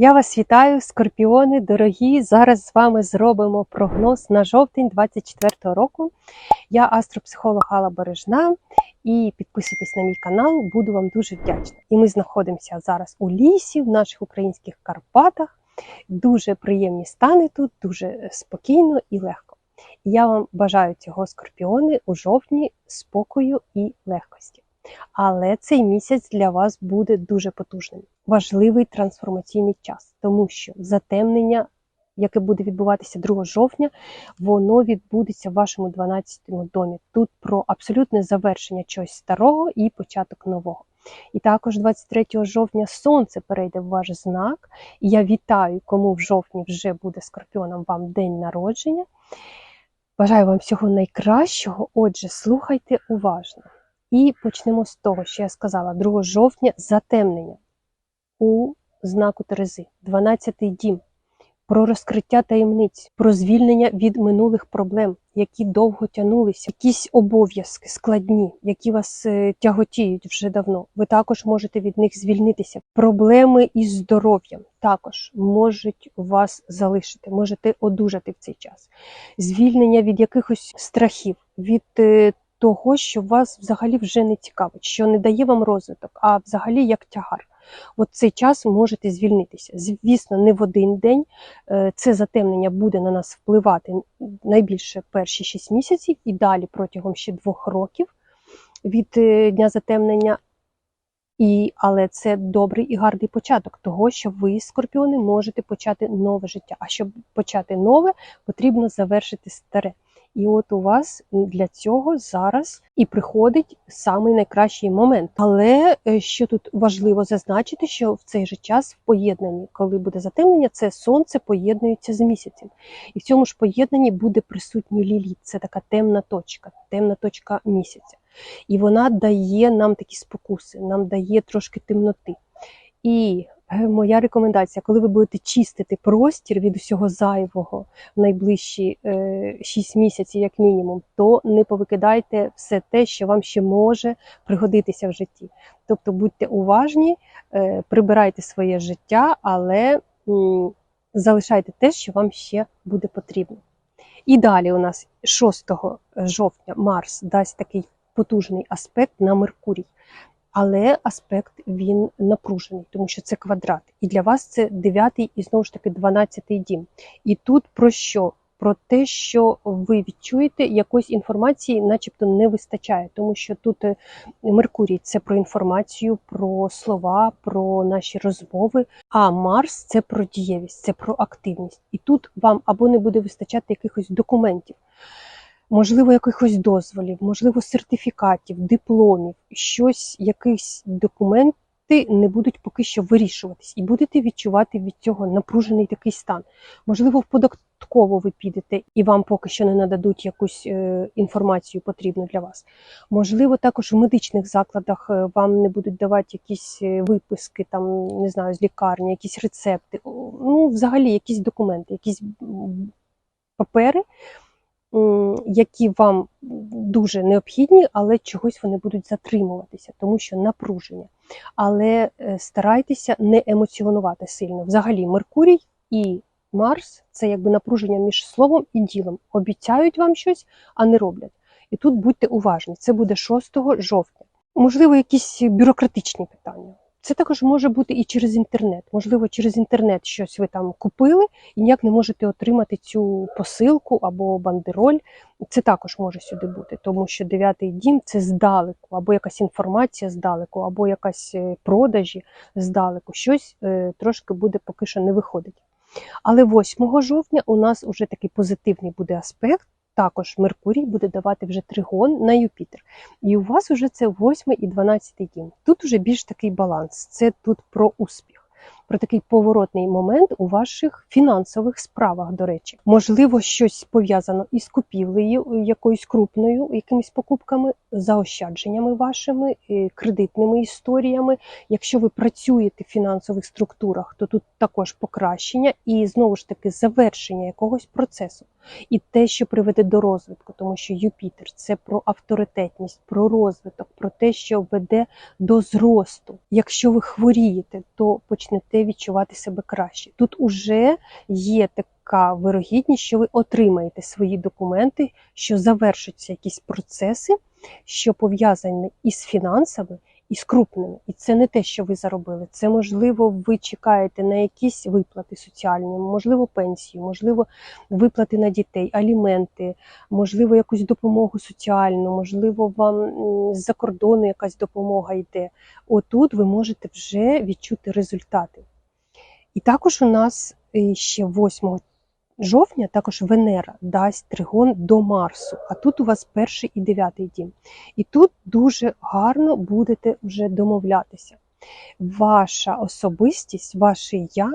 Я вас вітаю, скорпіони, дорогі. Зараз з вами зробимо прогноз на жовтень 24-го року. Я астропсихолог Алла Бережна. І підписуйтесь на мій канал, буду вам дуже вдячна. І ми знаходимося зараз у лісі, в наших українських Карпатах. Дуже приємні стани тут, дуже спокійно і легко. Я вам бажаю цього скорпіони у жовтні спокою і легкості. Але цей місяць для вас буде дуже потужним. Важливий трансформаційний час, тому що затемнення, яке буде відбуватися 2 жовтня, воно відбудеться в вашому 12-му домі. Тут про абсолютне завершення чогось старого і початок нового. І також 23 жовтня сонце перейде в ваш знак. Я вітаю, кому в жовтні вже буде скорпіоном вам день народження. Бажаю вам всього найкращого. Отже, слухайте уважно. І почнемо з того, що я сказала, 2 жовтня затемнення у знаку Терези, 12-й дім, про розкриття таємниць, про звільнення від минулих проблем, які довго тягнулися, якісь обов'язки складні, які вас е, тяготіють вже давно. Ви також можете від них звільнитися. Проблеми із здоров'ям також можуть вас залишити, можете одужати в цей час. Звільнення від якихось страхів, від е, того, що вас взагалі вже не цікавить, що не дає вам розвиток, а взагалі як тягар. От цей час можете звільнитися. Звісно, не в один день. Е, Це затемнення буде на нас впливати найбільше перші 6 місяців і далі протягом ще двох років від е, дня затемнення. І, Але це добрий і гарний початок того, що ви, скорпіони, можете почати нове життя. А щоб почати нове, потрібно завершити старе. І от у вас для цього зараз і приходить самий найкращий момент. Але е, що тут важливо зазначити, що в цей же час в поєднанні, коли буде затемнення, це сонце поєднується з місяцем. І в цьому ж поєднанні буде присутній ліліт. Це така темна точка, темна точка місяця. І вона дає нам такі спокуси, нам дає трошки темноти. І Моя рекомендація, коли ви будете чистити простір від усього зайвого в найближчі е, 6 місяців, як мінімум, то не повикидайте все те, що вам ще може пригодитися в житті. Тобто будьте уважні, е, прибирайте своє життя, але залишайте те, що вам ще буде потрібно. І далі у нас 6 жовтня Марс дасть такий потужний аспект на Меркурій але аспект він напружений, тому що це квадрат. І для вас це 9 і знову ж таки 12 дім. І тут про що? Про те, що ви відчуєте якоїсь інформації, начебто не вистачає, тому що тут е, Меркурій це про інформацію, про слова, про наші розмови. А Марс це про дієвість, це про активність. І тут вам або не буде вистачати якихось документів можливо, якихось дозволів, можливо, сертифікатів, дипломів, щось, якісь документи не будуть поки що вирішуватись, і будете відчувати від цього напружений такий стан. Можливо, податково ви підете і вам поки що не нададуть якусь е, інформацію потрібну для вас. Можливо, також в медичних закладах е, вам не будуть давати якісь е, виписки, там не знаю, з лікарні, якісь рецепти, ну, взагалі, якісь документи, якісь папери які вам дуже необхідні, але чогось вони будуть затримуватися, тому що напруження. Але е, старайтеся не емоціонувати сильно. Взагалі, Меркурій і Марс це якби напруження між словом і ділом. Обіцяють вам щось, а не роблять. І тут будьте уважні, це буде 6 жовтня. Можливо, якісь бюрократичні питання. Це також може бути і через інтернет. Можливо, через інтернет щось ви там купили і ніяк не можете отримати цю посилку або бандероль. Це також може сюди бути, тому що дев'ятий дім це здалеку, або якась інформація здалеку, або якась е, продажі здалеку. Щось е, трошки буде поки що не виходить. Але 8 жовтня у нас вже такий позитивний буде аспект також Меркурій буде давати вже тригон на Юпітер. І у вас вже це 8 і 12 дім. Тут вже більш такий баланс. Це тут про успіх про такий поворотний момент у ваших фінансових справах, до речі. Можливо, щось пов'язано із купівлею, якоюсь крупною, якимись покупками, заощадженнями вашими, е, кредитними історіями. Якщо ви працюєте в фінансових структурах, то тут також покращення і знову ж таки завершення якогось процесу. І те, що приведе до розвитку, тому що Юпітер це про авторитетність, про розвиток, про те, що веде до зросту. Якщо ви хворієте, то почнете будете відчувати себе краще. Тут уже є така вирогідність, що ви отримаєте свої документи, що завершаться якісь процеси, що пов'язані із фінансами, і з крупними. І це не те, що ви заробили. Це можливо, ви чекаєте на якісь виплати соціальні, можливо, пенсію, можливо, виплати на дітей, аліменти, можливо, якусь допомогу соціальну, можливо, вам з-за кордону якась допомога йде. Отут ви можете вже відчути результати. І також у нас е, ще 8 жовтня також Венера дасть тригон до Марсу, а тут у вас перший і дев'ятий дім. І тут дуже гарно будете вже домовлятися. Ваша особистість, ваше я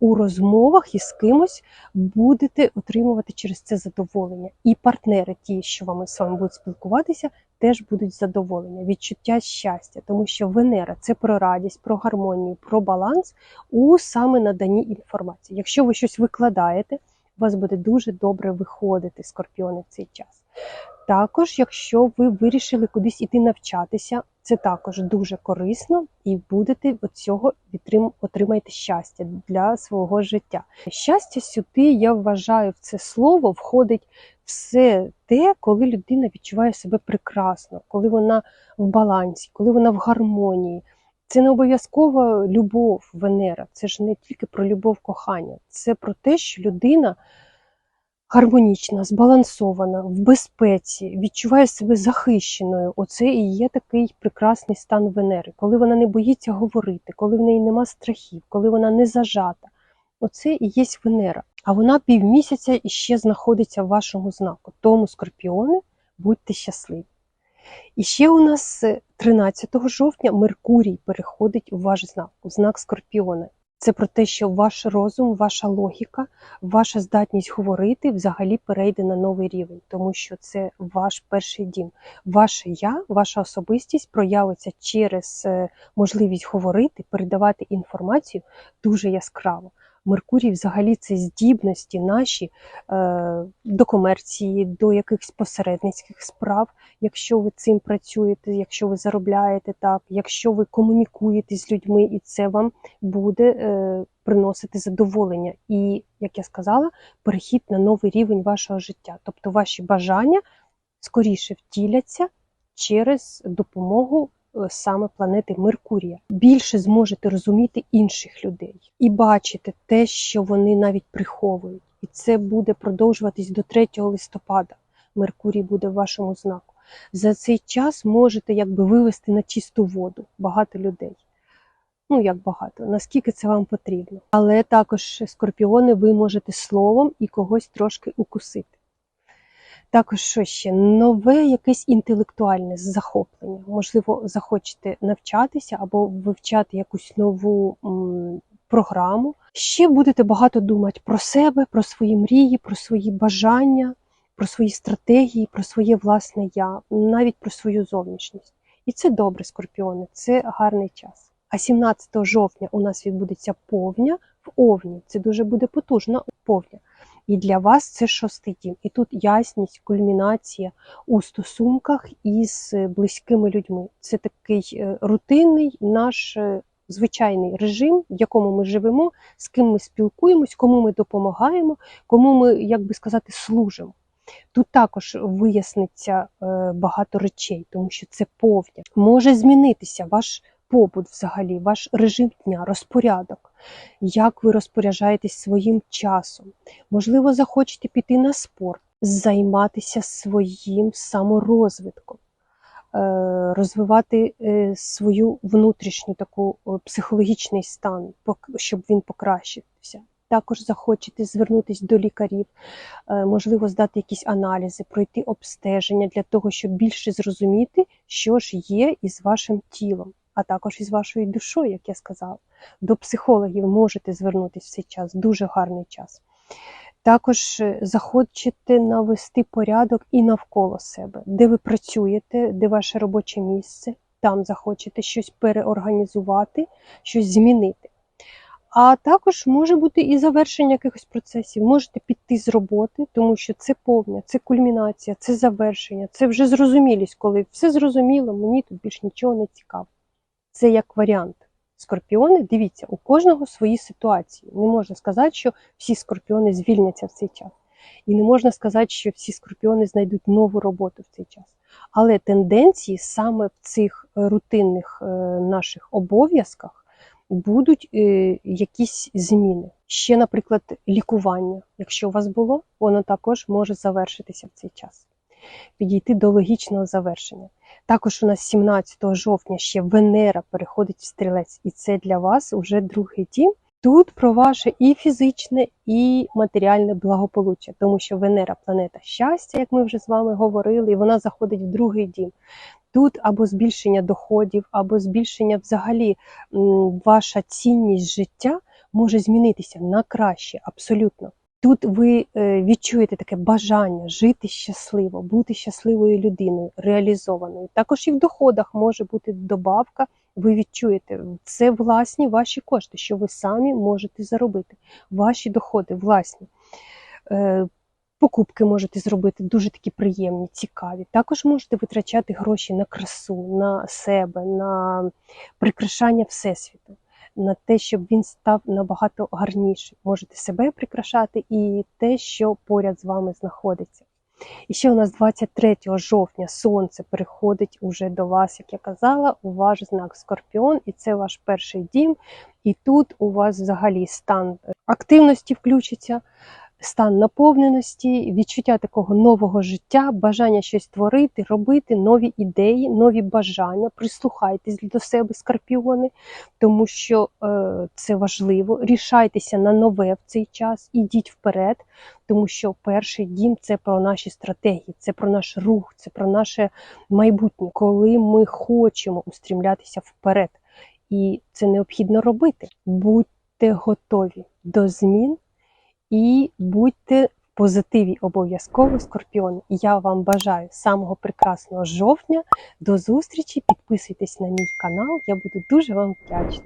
у розмовах із кимось будете отримувати через це задоволення. І партнери, ті, що вами з вами будуть спілкуватися, теж будуть задоволення, відчуття щастя, тому що Венера це про радість, про гармонію, про баланс у саме наданні інформації. Якщо ви щось викладаєте, у вас буде дуже добре виходити скорпіони в цей час. Також, якщо ви вирішили кудись іти навчатися, це також дуже корисно і будете від цього отримаєте щастя для свого життя. Щастя сюди, я вважаю, в це слово входить все те, коли людина відчуває себе прекрасно, коли вона в балансі, коли вона в гармонії. Це не обов'язково любов Венера, це ж не тільки про любов кохання, це про те, що людина гармонічна, збалансована, в безпеці, відчуває себе захищеною. Оце і є такий прекрасний стан Венери, коли вона не боїться говорити, коли в неї нема страхів, коли вона не зажата. Оце і є Венера. А вона півмісяця іще знаходиться в вашому знаку. Тому, скорпіони, будьте щасливі. І ще у нас е, 13 жовтня Меркурій переходить у ваш знак, у знак Скорпіона. Це про те, що ваш розум, ваша логіка, ваша здатність говорити взагалі перейде на новий рівень, тому що це ваш перший дім. Ваше я, ваша особистість проявиться через е, можливість говорити, передавати інформацію дуже яскраво. Меркурій, взагалі, це здібності наші е, до комерції, до якихось посередницьких справ, якщо ви цим працюєте, якщо ви заробляєте так, якщо ви комунікуєте з людьми, і це вам буде е, приносити задоволення. І, як я сказала, перехід на новий рівень вашого життя. Тобто ваші бажання скоріше втіляться через допомогу саме планети Меркурія. Більше зможете розуміти інших людей і бачити те, що вони навіть приховують. І це буде продовжуватись до 3 листопада. Меркурій буде в вашому знаку. За цей час можете якби вивести на чисту воду багато людей. Ну, як багато, наскільки це вам потрібно. Але також, скорпіони, ви можете словом і когось трошки укусити. Також що ще? Нове якесь інтелектуальне захоплення. Можливо, захочете навчатися або вивчати якусь нову програму. Ще будете багато думати про себе, про свої мрії, про свої бажання, про свої стратегії, про своє власне я, навіть про свою зовнішність. І це добре, скорпіони, це гарний час. А 17 жовтня у нас відбудеться повня в Овні. Це дуже буде потужна повня. І для вас це шостий дім. І тут ясність, кульмінація у стосунках із близькими людьми. Це такий е, рутинний наш е, звичайний режим, в якому ми живемо, з ким ми спілкуємось, кому ми допомагаємо, кому ми, як би сказати, служимо. Тут також виясниться е, багато речей, тому що це повня. Може змінитися ваш побут взагалі, ваш режим дня, розпорядок, як ви розпоряджаєтесь своїм часом. Можливо, захочете піти на спорт, займатися своїм саморозвитком, е, розвивати е, свою внутрішню таку психологічний стан, щоб він покращився. Також захочете звернутися до лікарів, е, можливо, здати якісь аналізи, пройти обстеження для того, щоб більше зрозуміти, що ж є із вашим тілом, а також із вашою душою, як я сказала. До психологів можете звернутися в цей час, дуже гарний час. Також е, захочете навести порядок і навколо себе, де ви працюєте, де ваше робоче місце, там захочете щось переорганізувати, щось змінити. А також може бути і завершення якихось процесів. Можете піти з роботи, тому що це повня, це кульмінація, це завершення, це вже зрозумілість, коли все зрозуміло, мені тут більш нічого не цікаво. Це як варіант. Скорпіони, дивіться, у кожного свої ситуації. Не можна сказати, що всі скорпіони звільняться в цей час. І не можна сказати, що всі скорпіони знайдуть нову роботу в цей час. Але тенденції саме в цих е, рутинних е, наших обов'язках будуть е, якісь зміни. Ще, наприклад, лікування. Якщо у вас було, воно також може завершитися в цей час, підійти до логічного завершення. Також у нас 17 жовтня ще Венера переходить в стрілець, і це для вас уже другий дім. Тут про ваше і фізичне, і матеріальне благополуччя, тому що Венера планета щастя, як ми вже з вами говорили, і вона заходить в другий дім. Тут або збільшення доходів, або збільшення взагалі ваша цінність життя може змінитися на краще, абсолютно. Тут ви е, відчуєте таке бажання жити щасливо, бути щасливою людиною, реалізованою. Також і в доходах може бути добавка. Ви відчуєте це власні ваші кошти, що ви самі можете заробити. Ваші доходи власні. Е, Покупки можете зробити дуже такі приємні, цікаві. Також можете витрачати гроші на красу, на себе, на прикрашання всесвіту, на те, щоб він став набагато гарнішим. Можете себе прикрашати і те, що поряд з вами знаходиться. І ще у нас 23 жовтня сонце переходить уже до вас, як я казала, у ваш знак Скорпіон, і це ваш перший дім. І тут у вас взагалі стан активності включиться, стан наповненості, відчуття такого нового життя, бажання щось творити, робити, нові ідеї, нові бажання. Прислухайтесь до себе, скорпіони, тому що е, це важливо. Рішайтеся на нове в цей час, ідіть вперед, тому що перший дім це про наші стратегії, це про наш рух, це про наше майбутнє, коли ми хочемо устрімлятися вперед. І це необхідно робити. Будьте готові до змін і будьте в позитиві обов'язково, скорпіони. Я вам бажаю самого прекрасного жовтня. До зустрічі! Підписуйтесь на мій канал, я буду дуже вам вдячна.